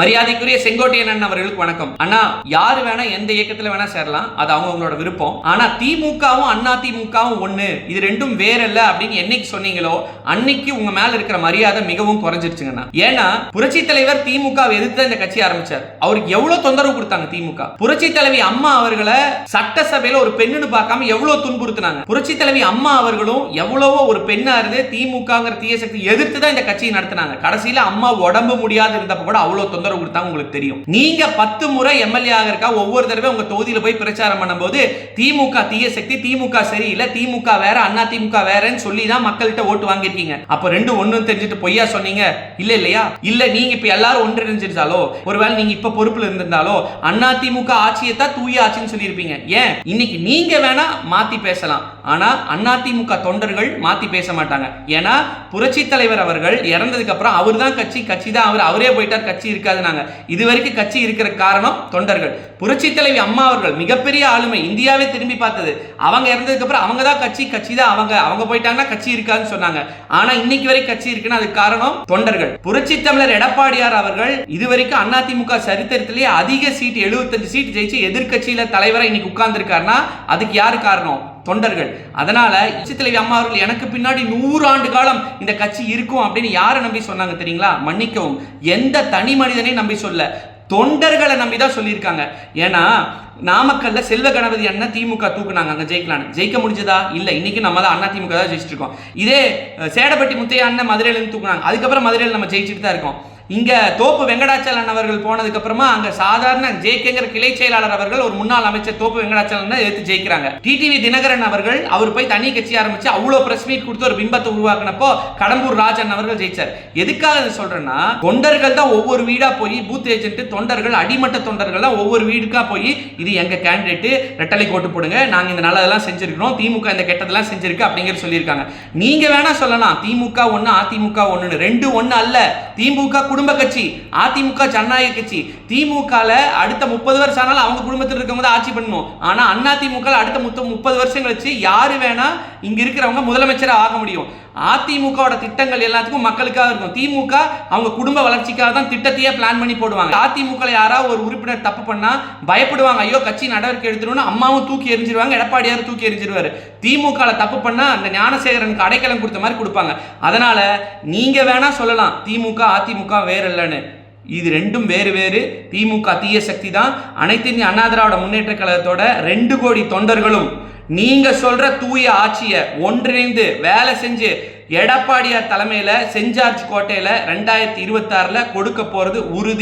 மரியாதைக்குரிய செங்கோட்டையன் அண்ணன் அவர்களுக்கு வணக்கம். அண்ணா யாரு வேணா எந்த இயக்கத்துல வேணா சேரலாம். அது அவங்கவங்களோட விருப்பம். ஆனா திமுகவும் அண்ணா திமுகவும் ஒண்ணு. இது ரெண்டும் வேற இல்ல அப்படின்னு என்னைக்கு சொன்னீங்களோ அன்னைக்கு உங்க மேல இருக்கிற மரியாதை மிகவும் குறைஞ்சிருச்சுங்கண்ணா ஏன்னா புரட்சி தலைவர் திமுக எதிர்த்து இந்த கட்சி ஆரம்பிச்சார்? அவருக்கு எவ்வளவு தொந்தரவு கொடுத்தாங்க திமுக? புரட்சி தலைவி அம்மா அவர்களை சட்டசபையில ஒரு பெண்ணுன்னு பார்க்காம எவ்வளவு துன்புறுத்தினாங்க? புரட்சி தலைவி அம்மா அவர்களும் எவ்வளவோ ஒரு பெண்ணா இருந்து திமுகங்கிற தீய சக்தி எதிர்த்து தான் இந்த கட்சியை நடத்தினாங்க. கடைசியில அம்மா உடம்பு முடியாது இருந்தப்ப கூட அவ்வளவு தொந்தரவு கொடுத்தாங்க உங்களுக்கு தெரியும். நீங்க பத்து முறை எம்எல்ஏ ஆகிறக்கா ஒவ்வொரு தடவை உங்க தொகுதியில் போய் பிரச்சாரம் பண்ணும்போது திமுக தீய சக்தி திமுக சரியில்லை திமுக வேற அண்ணா திமுக வேறன்னு சொல்லி தான் மக்கள்கிட்ட ஓட்டு வாங்கியிருக்கீங்க. அப்ப ரெண்டு ஒண்ணும் தெரிஞ்சுட்டு பொய்யா சொன்னீங்க? இல்ல இல்லையா? இல்ல நீங்க இப்ப எல்லாரும் ஒன்றிணைஞ்சிருந்தாலோ ஒருவேளை நீங்க இப்ப பொறுப்புல இருந்திருந்தாலோ அண்ணா திமுக ஆட்சியை தான் தூய ஆட்சின்னு சொல்லியிருப்பீங்க. ஏன்? இன்னைக்கு நீங்க வேணா மாத்தி பேசலாம். ஆனா அண்ணா திமுக தொண்டர்கள் மாத்தி பேச மாட்டாங்க. ஏன்னா புரட்சி தலைவர் அவர்கள் இறந்ததுக்கு அப்புறம் அவர் தான் கட்சி கட்சி தான் அவர் அவரே போயிட்டார் கட்சி இருக்காதுனாங்க இது வரைக்கும் கட்சி இருக்கிற காரணம் தொண்டர்கள். புரட்சி தலைவி அம்மா அவர்கள் மிகப்பெரிய ஆளுமை இந்தியாவே திரும்பி பார்த்தது. அவங்க இறந்ததுக்கு அப்புறம் அவங்க தான் கட்சி கட்சி தான் அவங்க. அவங்க போயிட்டாங்கன்னா கட்சி இருக்காதுன்னு சொன்னாங்க. ஆனா இன்னைக்கு வரை கட்சி இருக்குன்னு அதுக்கு காரணம் தொண்டர்கள். புரட்சி தமிழர் எடப்பாடியார் அவர்கள் இதுவரைக்கும் அதிமுக சரித்திரத்திலேயே அதிக சீட் 75 சீட் ஜெயிச்சு எதிர்கட்சியில தலைவரா இன்னைக்கு உட்கார்ந்துருக்காருன்னா அதுக்கு யாரு காரணம்? தொண்டர்கள். அதனால உச்சி தலைவி அம்மா அவர்கள் எனக்கு பின்னாடி நூறு ஆண்டு காலம் இந்த கட்சி இருக்கும் அப்படின்னு யாரை நம்பி சொன்னாங்க தெரியுங்களா? மன்னிக்கவும் எந்த தனி மனிதனையும் நம்பி சொல்ல. தொண்டர்களை நம்பி தான் சொல்லியிருக்காங்க. ஏன்னா நாமக்கல்ல செல்வ கணபதி அண்ணன் திமுக தூக்குனாங்க அங்கே ஜெயிக்கலான்னு. ஜெயிக்க முடிஞ்சதா? இல்லை இன்னைக்கு நம்ம தான் அண்ணா திமுக தான் ஜெயிச்சிட்டு இருக்கோம். இதே சேடப்பட்டி முத்தையா அண்ணன் மதுரையில இருந்து தூக்குனாங்க. அதுக்கப்புறம் மதுரையில் நம்ம ஜெயிச்சுட்டு தான் இருக்கோம். இங்கே தோப்பு வெங்கடாச்சலன் அவர்கள் போனதுக்கு அப்புறமா சாதாரண ஜெயிக்கங்கிற கிளை செயலாளர் அவர்கள் ஒரு முன்னாள் அமைச்சர் தோப்பு வெங்கடாச்சலன் எடுத்து ஜெயிக்கிறாங்க. டிடிவி தினகரன் அவர்கள் அவர் போய் தனி கட்சி ஆரம்பிச்சு அவ்வளோ பிரஸ் மீட் கொடுத்து ஒரு பிம்பத்தை உருவாக்குனப்போ கடம்பூர் ராஜன் அவர்கள் ஜெயிச்சார். எதுக்காக இதை சொல்றேன்னா தொண்டர்கள் தான் ஒவ்வொரு வீடா போய் பூத் ஏஜென்ட் தொண்டர்கள் அடிமட்ட தொண்டர்கள் தான் ஒவ்வொரு வீடுக்கா போய் இது எங்க கேண்டிடேட்டு ரெட்டலை கோட்டு போடுங்க நாங்க இந்த நல்லதெல்லாம் செஞ்சிருக்கிறோம் திமுக இந்த கெட்டதெல்லாம் செஞ்சிருக்கு அப்படிங்கிற சொல்லியிருக்காங்க. நீங்க வேணா சொல்லலாம் திமுக ஒன்று அதிமுக ஒன்றுன்னு ரெண்டு ஒண்ணு அல்ல திமுக குடும்ப குடும்ப கட்சி அதிமுக ஜனநாயக கட்சி. திமுகல அடுத்த முப்பது வருஷம் ஆனாலும் அவங்க குடும்பத்தில் இருக்கவங்க தான் ஆட்சி பண்ணுவோம் ஆனால் அண்ணா திமுக அடுத்த முப்பது வருஷம் கழிச்சு யாரு வேணா இங்க இருக்கிறவங்க முதலமைச்சராக ஆக முடியும். அதிமுகவோட திட்டங்கள் எல்லாத்துக்கும் மக்களுக்காக இருக்கும் திமுக அவங்க குடும்ப வளர்ச்சிக்காக தான் திட்டத்தையே பிளான் பண்ணி போடுவாங்க. அதிமுக யாராவது ஒரு உறுப்பினர் தப்பு பண்ணா பயப்படுவாங்க. ஐயோ கட்சி நடவடிக்கை எடுத்துருன்னு அம்மாவும் தூக்கி எரிஞ்சிருவாங்க எடப்பாடியார் தூக்கி எரிஞ்சிருவாரு திமுக தப்பு பண்ணா அந்த ஞானசேகரனுக்கு அடைக்கலம் கொடுத்த மாதிரி கொடுப்பாங்க. அதனால நீங்க வேணா சொல்லலாம் திமுக அதிமுக வேற இல்லைன்னு. இது ரெண்டும் வேறு வேறு. திமுக தீய சக்தி தான். அனைத்து இந்திய அண்ணா திராவிட முன்னேற்ற கழகத்தோட ரெண்டு கோடி தொண்டர்களும் நீங்க சொல்ற தூய ஆட்சியை ஒன்றிணைந்து வேலை செஞ்சு எடப்பாடியார் தலைமையில செஞ்சார்ஜ் கோட்டையில ரெண்டாயிரத்தி இருபத்தாறுல கொடுக்க போறது உறுதி.